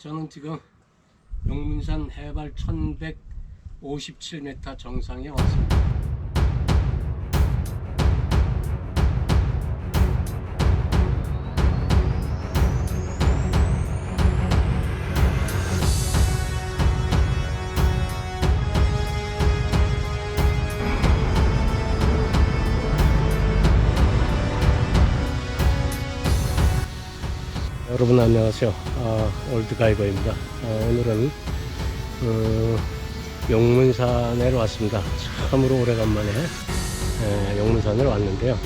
저는 지금 용문산 해발 1157m 정상에 왔습니다. 여러분 안녕하세요. 아, 올드가이버입니다. 아, 오늘은 어, 용문산에 왔습니다. 참으로 오래간만에 에, 용문산을 왔는데요.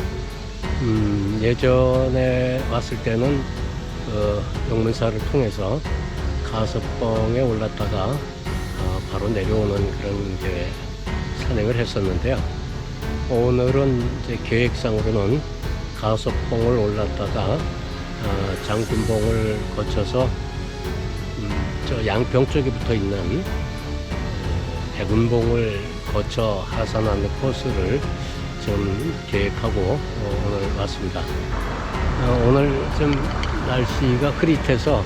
음, 예전에 왔을 때는 어, 용문산을 통해서 가섭봉에 올랐다가 어, 바로 내려오는 그런 이제 산행을 했었는데요. 오늘은 이제 계획상으로는 가섭봉을 올랐다가 어, 장군봉을 거쳐서 음, 저 양평 쪽에 붙어 있는 어, 백운봉을 거쳐 하산하는 코스를 좀 계획하고 어, 오늘 왔습니다. 어, 오늘 좀 날씨가 흐릿해서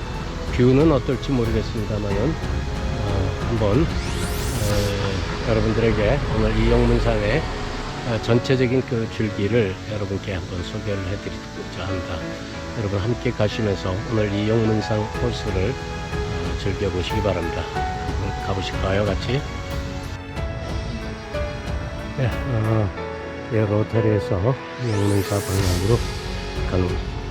뷰는 어떨지 모르겠습니다만은 어, 한번 어, 여러분들에게 오늘 이 영문산의 어, 전체적인 그 줄기를 여러분께 한번 소개를 해드리고자 합니다. 여러분 함께 가시면서 오늘 이 용문산 코스를 어, 즐겨보시기 바랍니다. 가보실까요, 같이? 네, 어, 이 로테리에서 용문사 방향으로 가는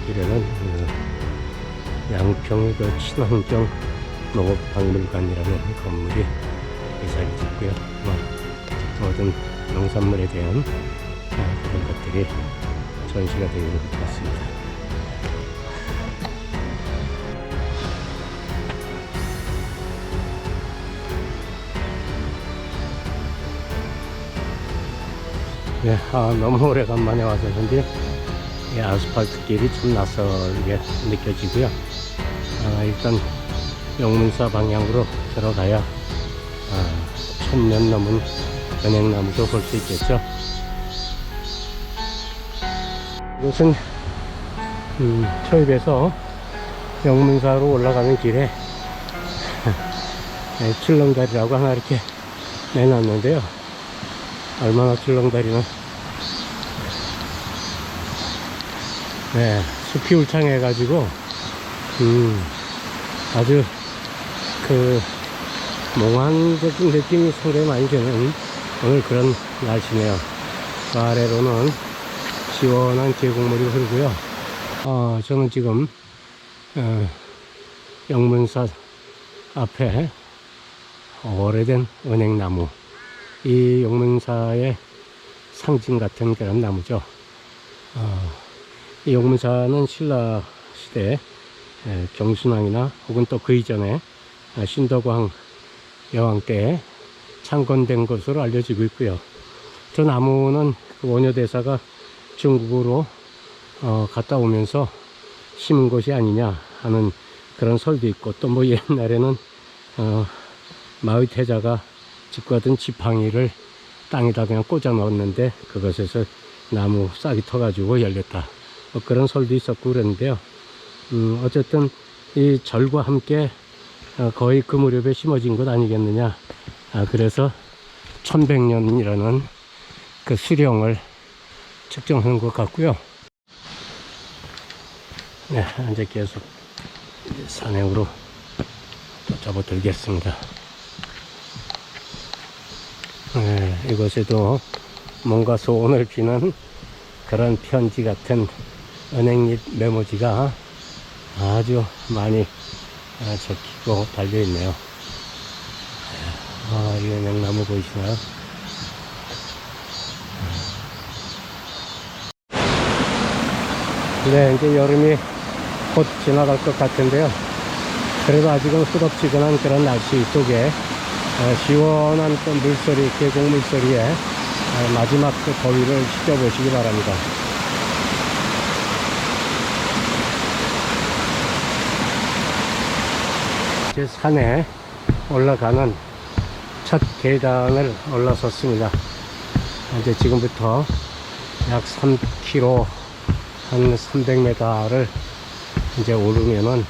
길에는 어, 양평의 그 친환경 농업박물관이라는 건물이 이사를 짓고요. 뭐, 모든 농산물에 대한 어, 그런 것들이 전시가 되어 있는 것 같습니다. 네, 아, 너무 오래간만에 와서 그런지 이 아스팔트 길이 좀 낯설게 느껴지고요. 아, 일단 영문사 방향으로 들어가야 아, 천년 넘은 은행나무도 볼 수 있겠죠. 이것은 음, 초입에서 영문사로 올라가는 길에 네, 출렁다리라고 하나 이렇게 내놨는데요. 얼마나 출렁다리나. 네, 숲이 울창해 가지고, 음, 아주 그, 몽환적인 느낌이 상당히 많이 드는 오늘 그런 날씨네요. 그 아래로는 시원한 계곡물이 흐르고요. 어, 저는 지금, 어, 영문사 앞에 오래된 은행나무, 이 용문사의 상징 같은 그런 나무죠. 어, 이 용문사는 신라 시대 에, 경순왕이나 혹은 또 그 이전에 어, 신덕왕 여왕 때 창건된 것으로 알려지고 있고요. 저 나무는 그 원효대사가 중국으로 어, 갔다 오면서 심은 것이 아니냐 하는 그런 설도 있고 또 뭐 옛날에는 어, 마의 태자가 집과든 지팡이를 땅에다 그냥 꽂아 넣었는데 그것에서 나무 싹이 터가지고 열렸다. 뭐 그런 설도 있었고 그랬는데요. 음, 어쨌든 이 절과 함께 어, 거의 그 무렵에 심어진 것 아니겠느냐. 아, 그래서 1100년이라는 그 수령을 측정한 것 같고요. 네, 이제 계속 산행으로 또 접어들겠습니다. 네, 이곳에도 뭔가 소원을 비는 그런 편지 같은 은행잎 메모지가 아주 많이 아, 적히고 달려있네요. 아, 이 은행나무 보이시나요? 네, 이제 여름이 곧 지나갈 것 같은데요. 그래도 아직은 후덥지근한 그런 날씨 속에 어, 시원한 또 물소리, 계곡 물소리에 어, 마지막 그 더위를 식혀보시기 바랍니다. 이제 산에 올라가는 첫 계단을 올라섰습니다. 이제 지금부터 약 3km, 한 300m를 이제 오르면은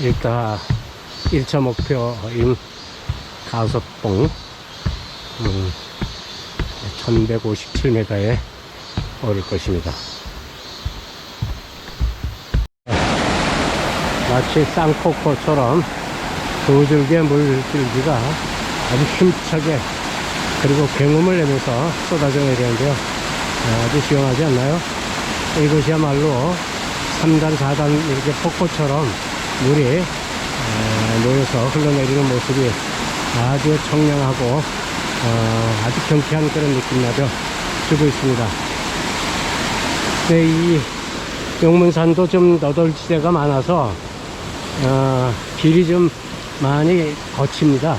일단 1차 목표인 가석봉 음, 1157m에 오를 것입니다. 마치 쌍코코처럼 두 줄기의 물줄기가 아주 힘차게 그리고 굉음을 내면서 쏟아져 내리는데요. 아, 아주 시원하지 않나요? 이것이야말로 3단, 4단 이렇게 폭포처럼 물이 에, 놓여서 흘러내리는 모습이 아주 청량하고 어, 아주 경쾌한 그런 느낌 나죠. 주고 있습니다. 네, 이 용문산도 좀 너덜지대가 많아서 어, 길이 좀 많이 거칩니다.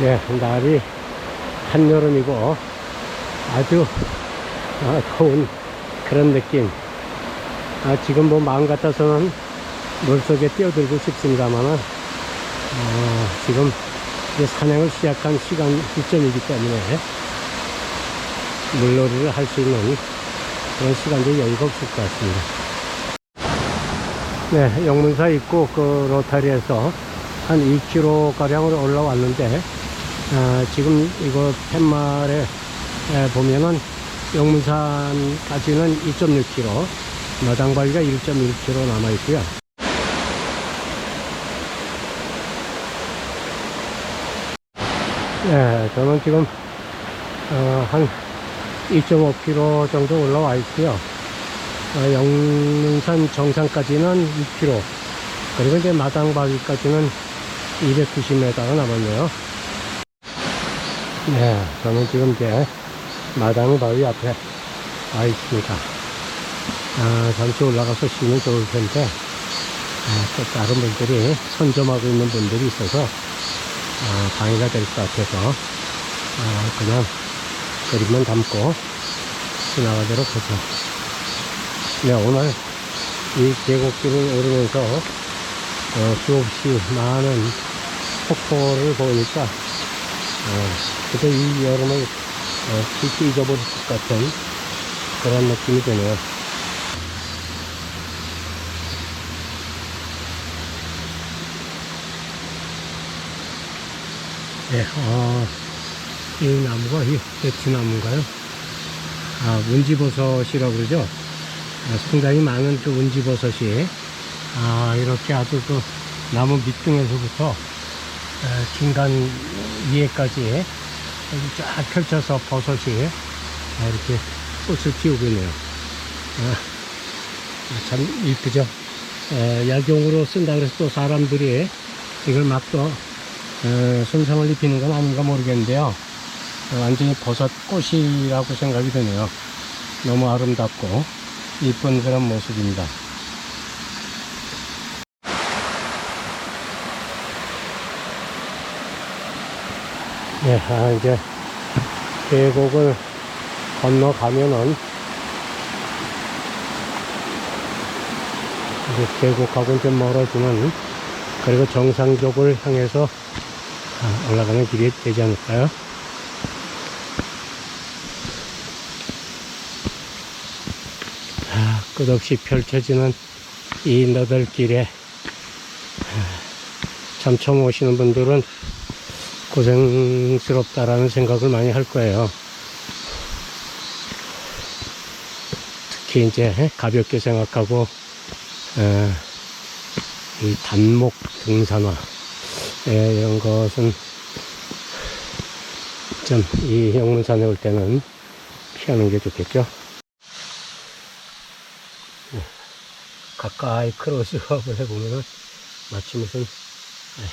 네, 날이 한여름이고 아주 어, 더운 그런 느낌. 아, 지금 뭐 마음 같아서는 물속에 뛰어들고 싶습니다만은 어, 지금 사냥을 시작한 시간 시점이기 때문에 물놀이를 할 수 있는 그런 시간도 여유가 없을 것 같습니다. 네, 영문사 입구 그 로타리에서 한 2km 가량으로 올라왔는데 아, 지금 이거 팻말에 에, 보면은 영문산까지는 2.6km, 마당바위가 1.1km 남아 있고요. 네, 저는 지금 어, 한 2.5km 정도 올라와 있고요. 어, 영문산 정상까지는 2km, 그리고 이제 마당바위까지는 290m가 남았네요. 네, 저는 지금 이제 마당바위 앞에 와 있습니다. 아, 잠시 올라가서 쉬면 좋을 텐데, 아, 또 다른 분들이 선점하고 있는 분들이 있어서, 아, 방해가 될 것 같아서, 아, 그냥 그림만 담고 지나가도록 하죠. 네, 오늘 이 계곡길을 오르면서, 어, 수없이 많은 폭포를 보니까, 어, 그저 이 여름을 어, 깊이 잊어버릴 것 같은 그런 느낌이 드네요. 네, 어, 이 나무가 이 대추나무인가요? 아, 문지버섯이라고 그러죠? 아, 상당히 많은 그 문지버섯이 아, 이렇게 아주 그 나무 밑둥에서부터 에, 중간 위에까지 쫙 펼쳐서 버섯이 이렇게 꽃을 피우고 있네요. 아, 참 이쁘죠? 에, 약용으로 쓴다 그래서 또 사람들이 이걸 막또 손상을 입히는 건 아닌가 모르겠는데요. 어, 완전히 버섯 꽃이라고 생각이 드네요. 너무 아름답고 이쁜 그런 모습입니다. 네, 아, 이제 계곡을 건너가면은 이제 계곡하고 좀 멀어지는 그리고 정상적을 향해서 아, 올라가는 길이 되지 않을까요? 아, 끝없이 펼쳐지는 이 너덜길에 아, 참 처음 오시는 분들은 고생스럽다라는 생각을 많이 할 거예요. 특히 이제 가볍게 생각하고 에, 이 단목 등산화 에, 이런 것은 좀 이 영문산에 올 때는 피하는 게 좋겠죠. 네. 가까이 크로스업을 해보면은 마치 무슨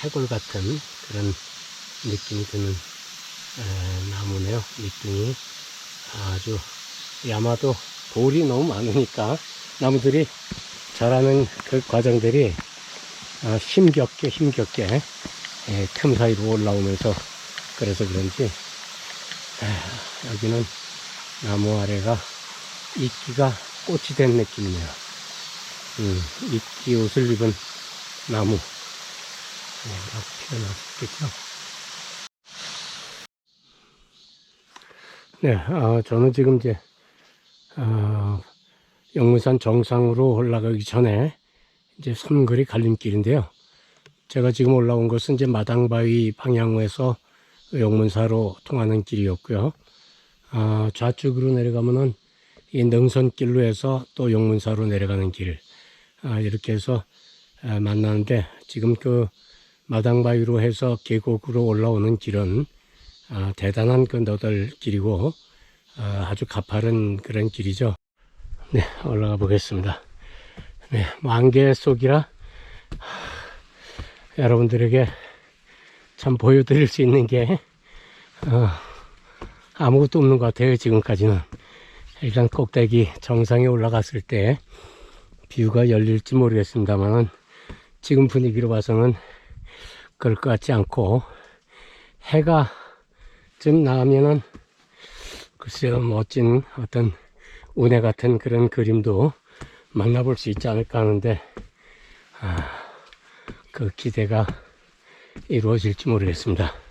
해골 같은 그런 느낌이 드는 에, 나무네요. 밑둥이 아주 아마도 돌이 너무 많으니까 나무들이 자라는 그 과정들이 아, 힘겹게 힘겹게 에, 틈 사이로 올라오면서 그래서 그런지 에, 여기는 나무 아래가 이끼가 꽃이 된 느낌이네요. 음, 이끼 옷을 입은 나무 네, 라고 표현하셨겠죠. 네, 어, 저는 지금 이제, 어, 영문산 정상으로 올라가기 전에 이제 삼거리 갈림길인데요. 제가 지금 올라온 것은 이제 마당바위 방향에서 용문사로 통하는 길이었고요. 아, 좌측으로 내려가면은 이 능선길로 해서 또 용문사로 내려가는 길. 아, 이렇게 해서 아, 만나는데 지금 그 마당바위로 해서 계곡으로 올라오는 길은 아, 대단한 그 너덜 길이고 아, 아주 가파른 그런 길이죠. 네, 올라가 보겠습니다. 네, 뭐 안개 속이라 하, 여러분들에게 참 보여드릴 수 있는 게 어, 아무것도 없는 것 같아요. 지금까지는 일단 꼭대기 정상에 올라갔을 때 뷰가 열릴지 모르겠습니다만은 지금 분위기로 봐서는 그럴 것 같지 않고 해가 좀 나오면은 글쎄요 멋진 어떤 운해 같은 그런 그림도 만나볼 수 있지 않을까 하는데 아, 그 기대가 이루어질지 모르겠습니다.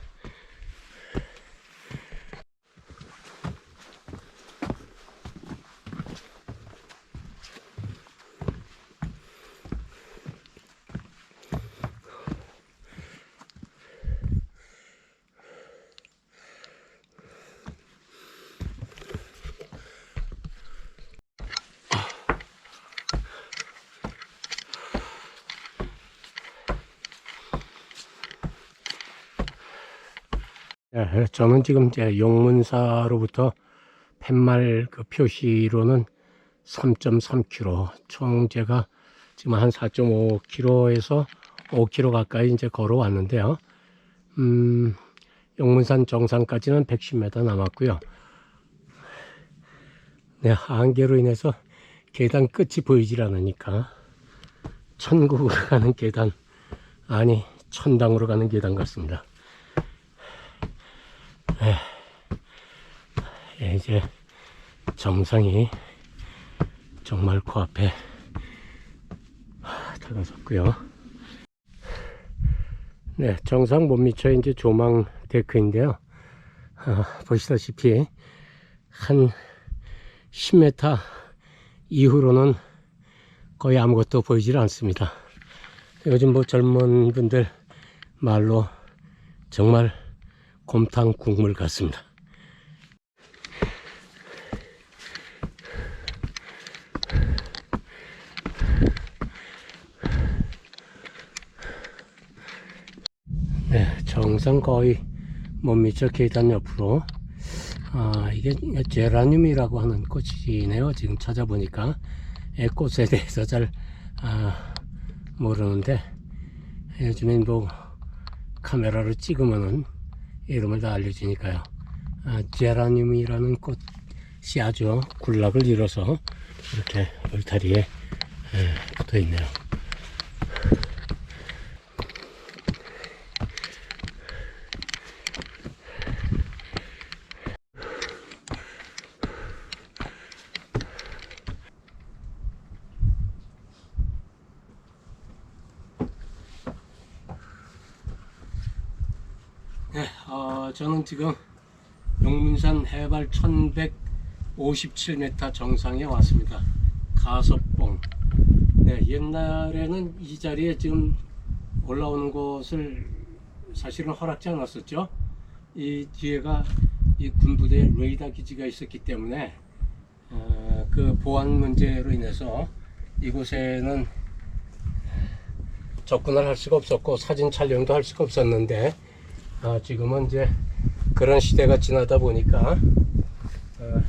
예, 저는 지금 이제 용문사로부터 팻말 그 표시로는 3.3km, 총 제가 지금 한 4.5km에서 5km 가까이 이제 걸어왔는데요. 음, 용문산 정상까지는 110m 남았고요. 네, 안개로 인해서 계단 끝이 보이질 않으니까 천국으로 가는 계단, 아니 천당으로 가는 계단 같습니다. 예, 이제 정상이 정말 코앞에 다가섰고요. 네, 정상 못 미쳐 이제 조망 데크인데요. 아, 보시다시피 한 10m 이후로는 거의 아무것도 보이질 않습니다. 요즘 뭐 젊은 분들 말로 정말 곰탕 국물 같습니다. 네, 정상 거의 못 미쳐 계단 옆으로 아 이게 제라늄이라고 하는 꽃이네요. 지금 찾아보니까 애 꽃에 대해서 잘 아, 모르는데 요즘엔 뭐 카메라로 찍으면은 이름을 다 알려주니까요. 아, 제라늄이라는 꽃이 아주 군락을 이뤄서 이렇게 울타리에 에, 붙어 있네요. 네, 어, 저는 지금 용문산 해발 1157m 정상에 왔습니다. 가섭봉. 네, 옛날에는 이 자리에 지금 올라오는 곳을 사실은 허락지 않았었죠. 이 뒤에가 이 군부대 레이더 기지가 있었기 때문에 어, 그 보안 문제로 인해서 이곳에는 접근을 할 수가 없었고 사진 촬영도 할 수가 없었는데 아, 지금은 이제 그런 시대가 지나다 보니까 어,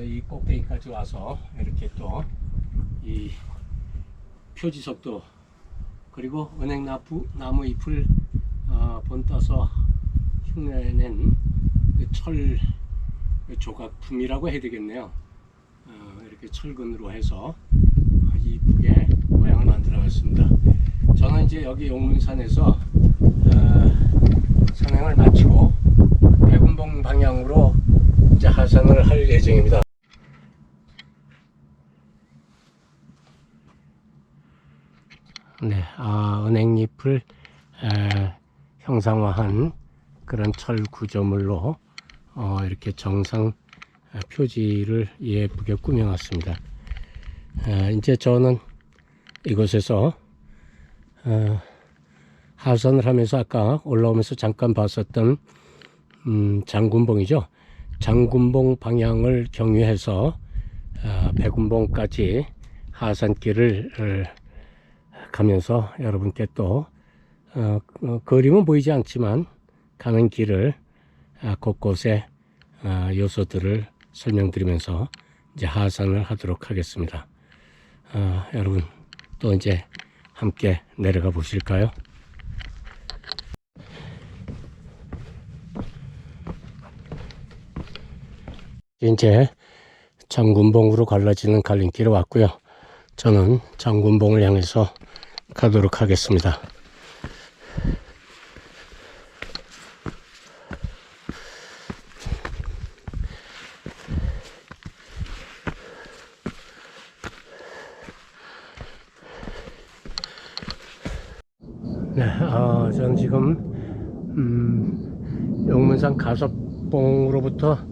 이 꼭대기까지 와서 이렇게 또 이 표지석도 그리고 은행나무 나무 잎을 어, 번떠서 흉내낸 그 철 조각품이라고 해야 되겠네요. 어, 이렇게 철근으로 해서 이쁘게 모양을 만들어 놨습니다. 저는 이제 여기 용문산에서 어, 산행을 마치고 대군봉 방향으로 이제 하산을 할 예정입니다. 네, 아, 은행잎을 에, 형상화한 그런 철 구조물로 어, 이렇게 정상 에, 표지를 예쁘게 꾸며놨습니다. 에, 이제 저는 이곳에서 어, 하산을 하면서 아까 올라오면서 잠깐 봤었던 음, 장군봉이죠. 장군봉 방향을 경유해서 어, 백운봉까지 하산길을 어, 가면서 여러분께 또 어, 어, 그림은 보이지 않지만 가는 길을 아, 곳곳에 아, 요소들을 설명드리면서 이제 하산을 하도록 하겠습니다. 아, 여러분 또 이제 함께 내려가 보실까요? 이제 장군봉으로 갈라지는 갈림길에 왔고요. 저는 장군봉을 향해서 가도록 하겠습니다. 네, 어, 저는 지금 음, 용문산 가섭봉으로부터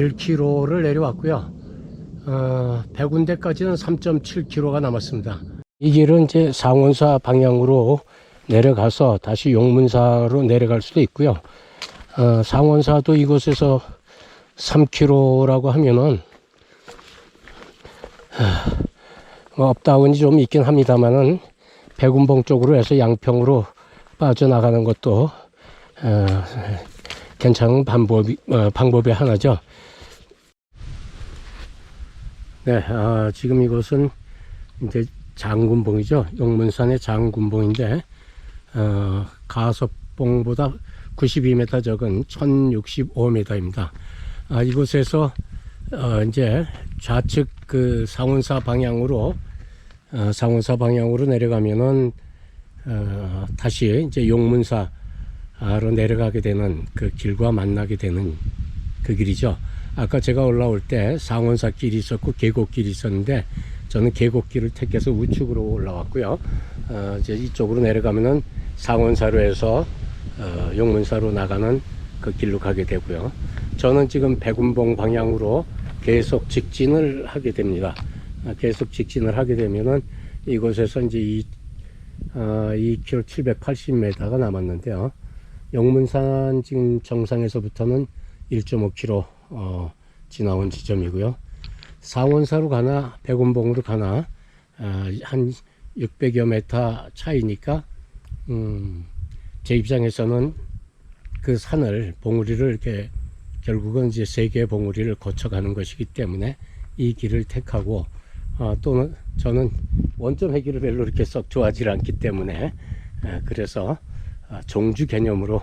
1km를 내려왔고요. 어, 백운대까지는 3.7km가 남았습니다. 이 길은 이제 상원사 방향으로 내려가서 다시 용문사로 내려갈 수도 있고요. 어, 상원사도 이곳에서 3km라고 하면은 하, 뭐 업다운이 좀 있긴 합니다만은 백운봉 쪽으로 해서 양평으로 빠져나가는 것도 어, 괜찮은 방법이, 어, 방법의 하나죠. 네, 아, 지금 이곳은 이제 장군봉이죠. 용문산의 장군봉인데, 어, 가섭봉보다 92m 적은 1065m입니다. 아, 이곳에서, 어, 이제 좌측 그 상원사 방향으로, 어, 상원사 방향으로 내려가면은, 어, 다시 이제 용문사로 내려가게 되는 그 길과 만나게 되는 그 길이죠. 아까 제가 올라올 때 상원사 길이 있었고 계곡길이 있었는데 저는 계곡길을 택해서 우측으로 올라왔고요. 어, 이제 이쪽으로 내려가면은 상원사로 해서 어, 용문사로 나가는 그 길로 가게 되고요. 저는 지금 백운봉 방향으로 계속 직진을 하게 됩니다. 아, 계속 직진을 하게 되면은 이곳에서 이제 이, 어, 2km 780m가 남았는데요. 용문산 지금 정상에서부터는 1.5km 어, 지나온 지점이고요. 상원사로 가나 백운봉으로 가나 어, 한 600여 메타 차이니까 음, 제 입장에서는 그 산을 봉우리를 이렇게 결국은 이제 세 개의 봉우리를 거쳐가는 것이기 때문에 이 길을 택하고 어, 또는 저는 원점 회기를 별로 이렇게 썩 좋아하지 않기 때문에 에, 그래서 아, 종주 개념으로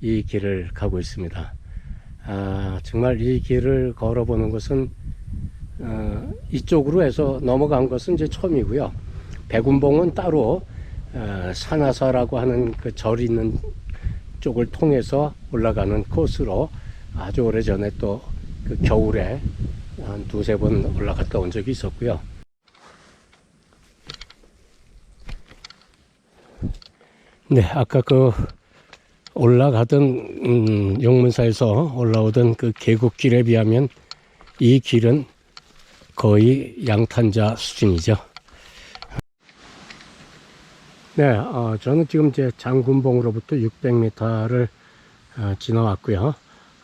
이 길을 가고 있습니다. 아, 정말 이 길을 걸어보는 것은 어, 이쪽으로 해서 넘어간 것은 이제 처음이고요. 백운봉은 따로 어, 산하사라고 하는 그 절 있는 쪽을 통해서 올라가는 코스로 아주 오래 전에 또 그 겨울에 한 두세 번 올라갔다 온 적이 있었고요. 네, 아까 그 올라가던 음, 용문사에서 올라오던 그 계곡길에 비하면 이 길은 거의 양탄자 수준이죠. 네, 어, 저는 지금 이제 장군봉으로부터 600m를 어, 지나왔고요.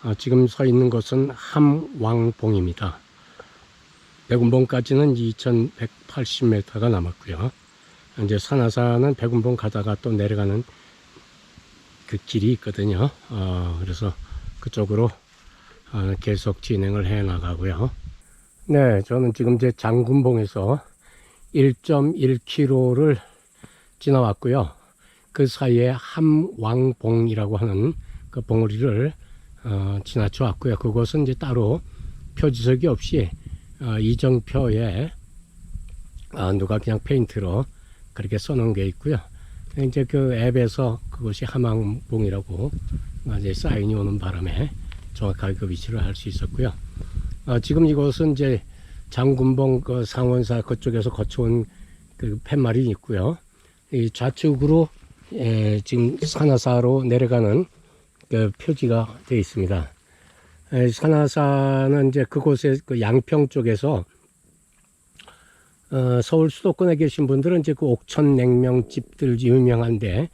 어, 지금 서 있는 곳은 함왕봉입니다. 백운봉까지는 2180m가 남았고요. 이제 산하산은 백운봉 가다가 또 내려가는 그 길이 있거든요. 어, 그래서 그쪽으로 어, 계속 진행을 해 나가고요. 네, 저는 지금 제 장군봉에서 1.1km를 지나왔고요. 그 사이에 함왕봉이라고 하는 그 봉우리를 어, 지나쳐 왔고요. 그곳은 이제 따로 표지석이 없이 어, 이정표에 어, 누가 그냥 페인트로 그렇게 써놓은 게 있고요. 이제 그 앱에서 그것이 함왕봉이라고 이제 사인이 오는 바람에 정확하게 그 위치를 알 수 있었고요. 어, 지금 이곳은 이제 장군봉 그 상원사 그쪽에서 거쳐온 그 팻말이 있고요. 이 좌측으로 에, 지금 산하사로 내려가는 그 표지가 되어 있습니다. 에, 산하사는 이제 그곳에 그 양평 쪽에서 어, 서울 수도권에 계신 분들은 이제 그 옥천 냉면집들 유명한데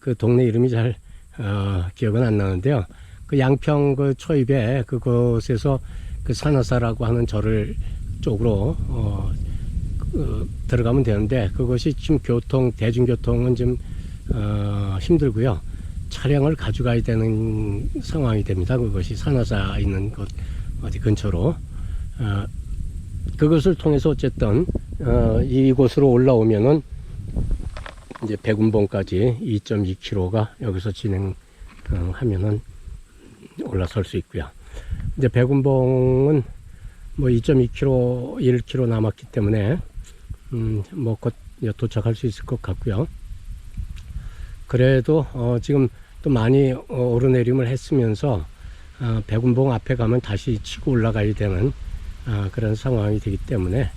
그 동네 이름이 잘 어, 기억은 안 나는데요. 그 양평 그 초입에 그곳에서 그 산화사라고 하는 절을 쪽으로 어, 그, 들어가면 되는데 그것이 지금 교통 대중교통은 좀 어, 힘들고요. 차량을 가져가야 되는 상황이 됩니다. 그것이 산화사 있는 곳 어디 근처로 어, 그것을 통해서 어쨌든 어, 이곳으로 올라오면은 이제 백운봉까지 2.2km가 여기서 진행하면은 올라설 수 있고요. 이제 백운봉은 뭐 2.2km, 1km 남았기 때문에 음, 뭐곧 도착할 수 있을 것 같고요. 그래도 어, 지금 또 많이 어, 오르내림을 했으면서 어, 백운봉 앞에 가면 다시 치고 올라가야 되는 아, 그런 상황이 되기 때문에 아,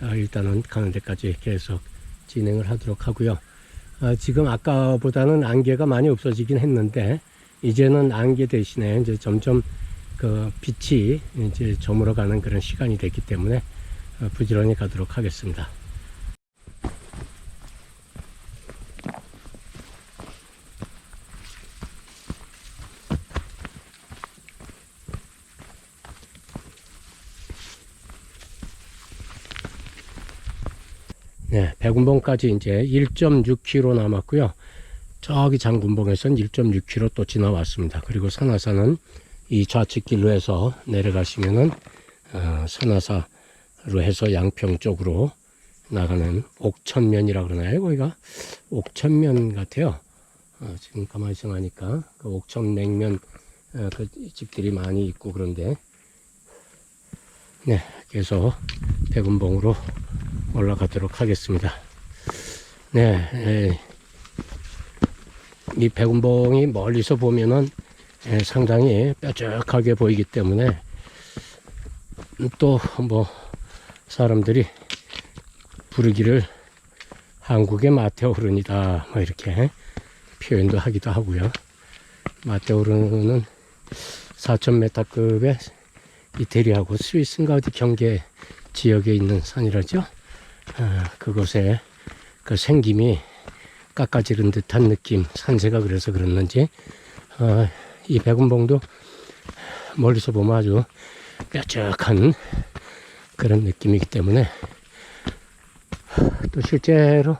일단은 가는 데까지 계속 진행을 하도록 하고요. 아, 지금 아까보다는 안개가 많이 없어지긴 했는데 이제는 안개 대신에 이제 점점 그 빛이 이제 저물어가는 그런 시간이 됐기 때문에 어, 부지런히 가도록 하겠습니다. 네, 백운봉까지 이제 1.6km 남았고요. 저기 장군봉에서는 1.6km 또 지나왔습니다. 그리고 산화사는 이 좌측 길로 해서 내려가시면은 어, 산화사로 해서 양평 쪽으로 나가는 옥천면이라 그러나요? 거기가 옥천면 같아요. 어, 지금 가만히 생각하니까 그 옥천냉면 어, 그 집들이 많이 있고 그런데 네, 그래서 백운봉으로 올라가도록 하겠습니다. 네, 에, 이 백운봉이 멀리서 보면은 에, 상당히 뾰족하게 보이기 때문에 또 뭐 사람들이 부르기를 한국의 마테오른이다 뭐 이렇게 표현도 하기도 하고요. 마테오른은 4,000m급의 이태리하고 스위스인가 어디 경계 지역에 있는 산이라죠. 아, 그곳에 그 생김이 깎아지른 듯한 느낌, 산세가 그래서 그랬는지 아, 이 백운봉도 멀리서 보면 아주 뾰족한 그런 느낌이기 때문에 또 실제로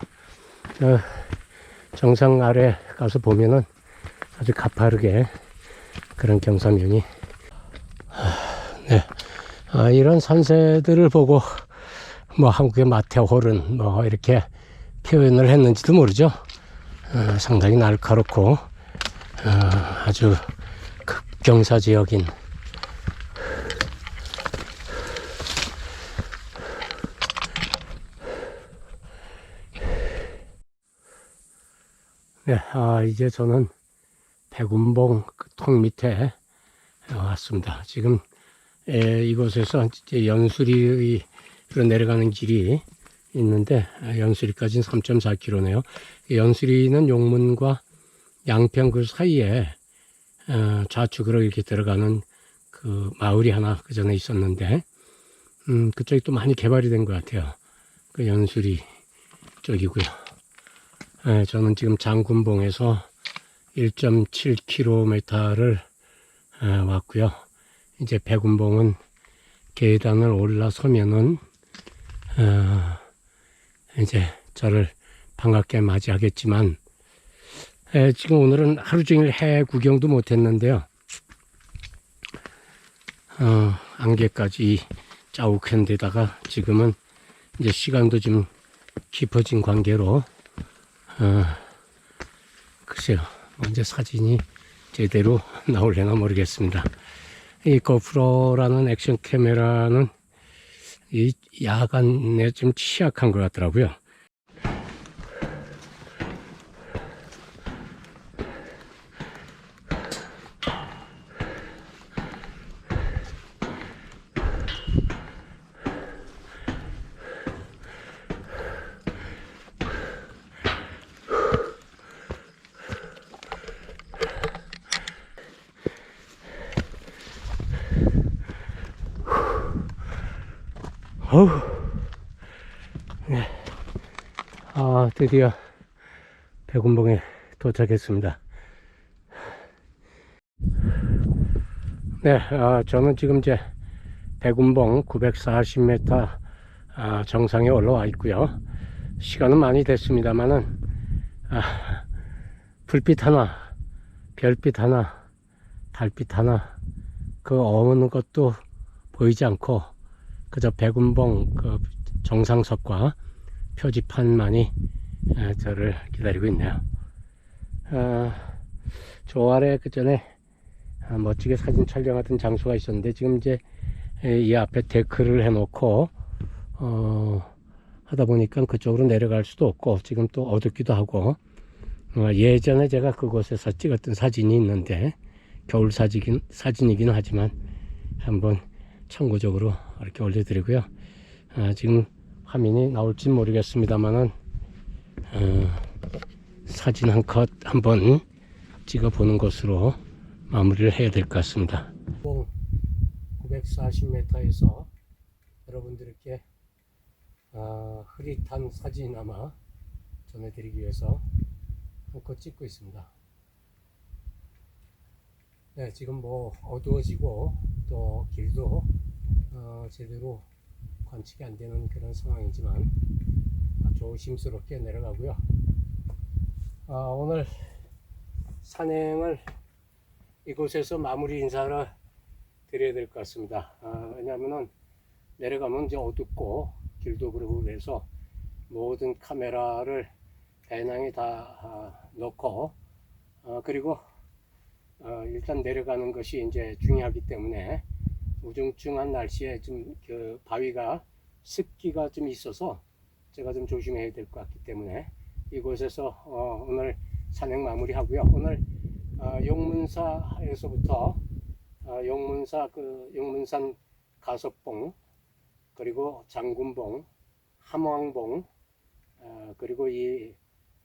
어, 정상 아래 가서 보면은 아주 가파르게 그런 경사면이 네. 아, 이런 산세들을 보고 뭐 한국의 마테호른 뭐 이렇게 표현을 했는지도 모르죠. 어, 상당히 날카롭고 어, 아주 극경사 지역인 네, 아, 이제 저는 백운봉 그통 밑에 왔습니다. 지금 에, 이곳에서 연수리로 내려가는 길이 있는데 아, 연수리까지는 3.4km네요. 연수리는 용문과 양평 그 사이에 어, 좌측으로 이렇게 들어가는 그 마을이 하나 그 전에 있었는데 음, 그쪽이 또 많이 개발이 된 것 같아요. 그 연수리 쪽이고요. 에, 저는 지금 장군봉에서 1.7km를 왔고요. 이제 백운봉은 계단을 올라서면은 어, 이제 저를 반갑게 맞이하겠지만 에, 지금 오늘은 하루 종일 해 구경도 못했는데요. 어, 안개까지 짜욱한 데다가 지금은 이제 시간도 좀 깊어진 관계로 어, 글쎄요 언제 사진이 제대로 나올려나 모르겠습니다. 이 고프로라는 액션 카메라는 이 야간에 좀 취약한 것 같더라고요. 드디어 백운봉에 도착했습니다. 네, 아, 저는 지금 이제 백운봉 940m 아, 정상에 올라와 있고요. 시간은 많이 됐습니다만은 아, 불빛 하나, 별빛 하나, 달빛 하나 그 어느 것도 보이지 않고 그저 백운봉 그 정상석과 표지판만이 아, 저를 기다리고 있네요. 아, 저 아래 그 전에 아, 멋지게 사진 촬영하던 장소가 있었는데 지금 이제 에, 이 앞에 데크를 해놓고 어, 하다 보니까 그쪽으로 내려갈 수도 없고 지금 또 어둡기도 하고 어, 예전에 제가 그곳에서 찍었던 사진이 있는데 겨울 사진, 사진이긴 하지만 한번 참고적으로 이렇게 올려드리고요. 아, 지금 화면이 나올지 모르겠습니다만은 어, 사진 한 컷 한번 찍어보는 것으로 마무리를 해야 될 것 같습니다. 940m에서 여러분들께 아, 흐릿한 사진 아마 전해드리기 위해서 한컷 찍고 있습니다. 네, 지금 뭐 어두워지고 또 길도 어, 제대로 관측이 안 되는 그런 상황이지만 아, 조심스럽게 내려가고요. 아, 오늘 산행을 이곳에서 마무리 인사를 드려야 될 것 같습니다. 아, 왜냐하면은 내려가면 이제 어둡고 길도 그러고 그래서 모든 카메라를 배낭에 다 아, 넣고 아, 그리고 어, 일단 내려가는 것이 이제 중요하기 때문에 우중충한 날씨에 좀 그 바위가 습기가 좀 있어서 제가 좀 조심해야 될 것 같기 때문에 이곳에서 어, 오늘 산행 마무리하고요. 오늘 어, 용문사에서부터 어, 용문사 그 용문산 가석봉 그리고 장군봉, 함왕봉 어, 그리고 이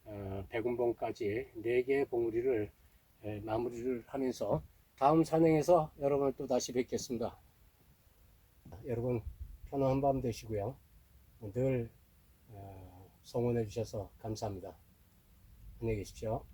어, 백운봉까지 네 개의 봉우리를 예, 마무리를 하면서 다음 산행에서 여러분을 또 다시 뵙겠습니다. 여러분 편안한 밤 되시고요. 늘 어, 성원해 주셔서 감사합니다. 안녕히 계십시오.